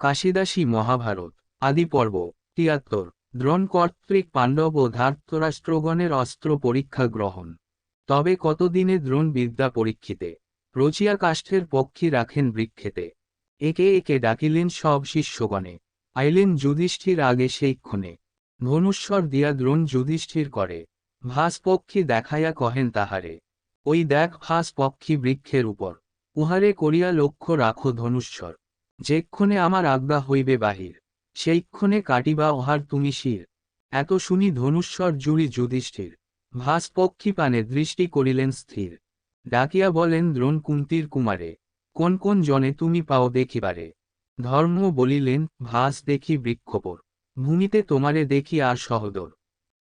কাশিদাসী মহাভারত, আদি পর্ব, তিয়াত্তর, দ্রোণ কর্তৃক পাণ্ডব ও ধার্তরাষ্ট্রগণের অস্ত্র পরীক্ষা গ্রহণ। তবে কতদিনে দ্রোণ বিদ্যা পরীক্ষিতে? রচিয়া কাষ্ঠের পক্ষী রাখেন বৃক্ষেতে। একে একে ডাকিলেন সব শিষ্যগণে। আইলেন যুধিষ্ঠির আগে সেইক্ষণে ধনুস্বর দিয়া দ্রোণ যুধিষ্ঠির করে, ভাস পক্ষী দেখাইয়া কহেন তাহারে, ওই দেখ ভাস পক্ষী বৃক্ষের উপর। উহারে করিয়া লক্ষ্য রাখো ধনুস্বর যেক্ষণে আমার আজ্ঞা হইবে বাহির, সেইক্ষণে কাটিবা ওহার তুমি শির। এত শুনি ধনুস্বর জুড়ি যুধিষ্ঠির ভাস পক্ষী পানে দৃষ্টি করিলেন স্থির। ডাকিয়া বলেন দ্রোণ কুন্তির কুমারে, কোন কোন জনে তুমি পাও দেখিবারে? ধর্ম বলিলেন, ভাস দেখি বৃক্ষপর, ভূমিতে তোমারে দেখি আর সহদর।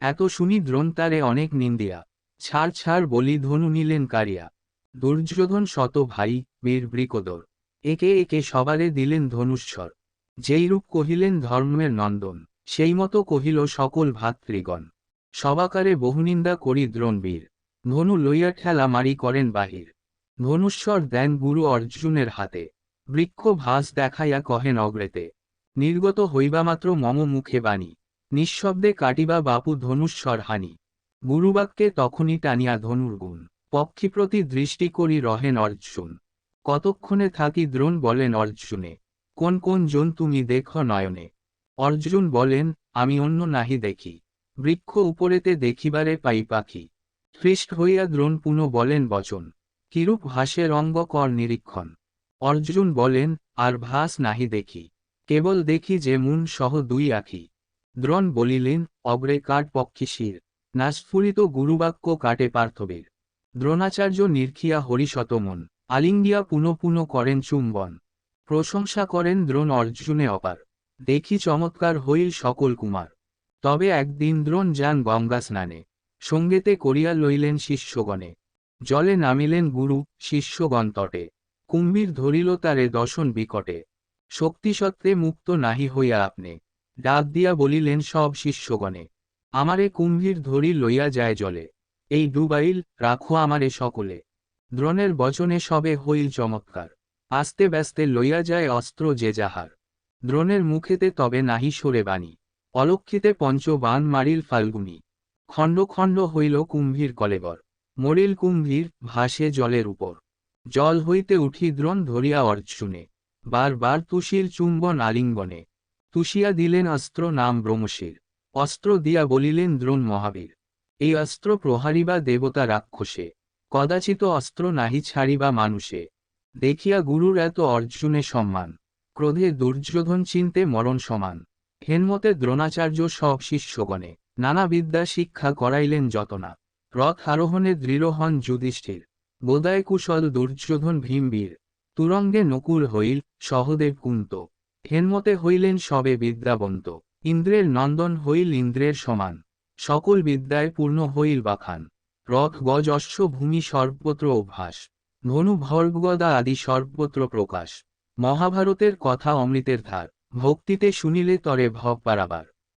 এত শুনি দ্রোণ তারে অনেক নিন্দিয়া, ছাড় ছাড় বলি ধনু নিলেন কারিয়া। দুর্যোধন শত ভাই, বীর বৃকদর একে একে সবারে দিলেন ধনুস্বর যেইরূপ কহিলেন ধর্মের নন্দন, সেই মতো কহিল সকল ভাতৃগণ। সবাকারে বহুনিন্দা করি দ্রোণবীর। ধনু লইয়া ঠেলা মারি করেন বাহির। ধনুস্বর দেন গুরু অর্জুনের হাতে। বৃক্ষ ভাস দেখাইয়া কহেন অগ্রেতে, নির্গত হইবামাত্র মম মুখে বাণী, নিঃশব্দে কাটিবা বাপু ধনুস্বর হানি। গুরুবাক্যে তখনই টানিয়া ধনুর গুণ, পক্ষীপ্রতি দৃষ্টি করি রহেন অর্জুন। কতক্ষণে থাকি দ্রোণ বলেন অর্জুনে। কোন কোন জন তুমি দেখ নয়নে। অর্জুন বলেন, আমি অন্য নাহি দেখি। বৃক্ষ উপরেতে দেখিবারে পাই পাখি। হৃষ্ট হইয়া দ্রোণ পুনঃ বলেন, বচন। কিরূপ ভাসের অঙ্গ কর নিরীক্ষণ। অর্জুন বলেন, আর ভাস নাহি দেখি। কেবল দেখি যে মুন সহ দুই আখি। দ্রোণ বলিলেন, অগ্রে কাট পক্ষী শির নাস্ফুরিত গুরুবাক্য কাটে পার্থবীর। দ্রোণাচার্য নির্খিয়া হরিশতমন। আলিঙ্গিয়া পুনঃ পুনঃ করেন চুম্বন। প্রশংসা করেন দ্রোণ অর্জুনে অপার। দেখি চমৎকার হইল সকল কুমার। তবে একদিন দ্রোণ যান গঙ্গা স্নানে। সঙ্গেতে করিয়া লইলেন শিষ্যগণে। জলে নামিলেন গুরু, শিষ্যগণ তটে। কুম্ভীর ধরিল তারে দশন বিকটে। শক্তিসত্ত্বে মুক্ত নাহি হইয়া আপনি। ডাক দিয়া বলিলেন সব শিষ্যগণে, আমারে কুম্ভীর ধরি লইয়া যায় জলে। এই ডুবাইল রাখো আমারে সকলে। দ্রোণের বচনে সবে হইল চমৎকার। আস্তে ব্যস্তে লইয়া যায় অস্ত্র যে যাহার। দ্রোণের মুখেতে তবে নাহি সরে বাণী। অলক্ষিতে পঞ্চবান মারিল ফাল্গুনি। খণ্ড খণ্ড হইল কুম্ভীর কলেবর। মরিল কুম্ভীর ভাসে জলের উপর। জল হইতে উঠি দ্রোণ ধরিয়া অর্জুনে। বার বার তুষির চুম্বন আলিঙ্গনে। তুষিয়া দিলেন অস্ত্র নাম ব্রহ্মশির। অস্ত্র দিয়া বলিলেন দ্রোণ মহাবীর। এই অস্ত্র প্রহারিবা দেবতা রাক্ষসে। কদাচিত অস্ত্র নাহি ছাড়িবা মানুষে। দেখিয়া গুরুর এত অর্জুনে সম্মান। ক্রোধে দুর্যোধন চিনতে মরণ সমান। হেনমতে দ্রোণাচার্য সব শিষ্যগণে নানা বিদ্যা শিক্ষা করাইলেন যতনা। রথ আরোহণে দৃঢ় হন যুধিষ্ঠির। বোদায় কুশল দুর্যোধন ভীমবীর। তুরঙ্গে নকুল হইল সহদেব কুন্ত। হেনমতে হইলেন সবে বিদ্যাবন্ত। ইন্দ্রের নন্দন হইল ইন্দ্রের সমান। সকল বিদ্যায় পূর্ণ হইল বাখান। রথ গজ ভূমি সর্বত্র অভ্যাস। ধনু ভর্গদা আদি সর্বত্র প্রকাশ। মহাভারতের কথা অমৃতের ধার। ভক্তিতে শুনিলে তরে ভব পারাবার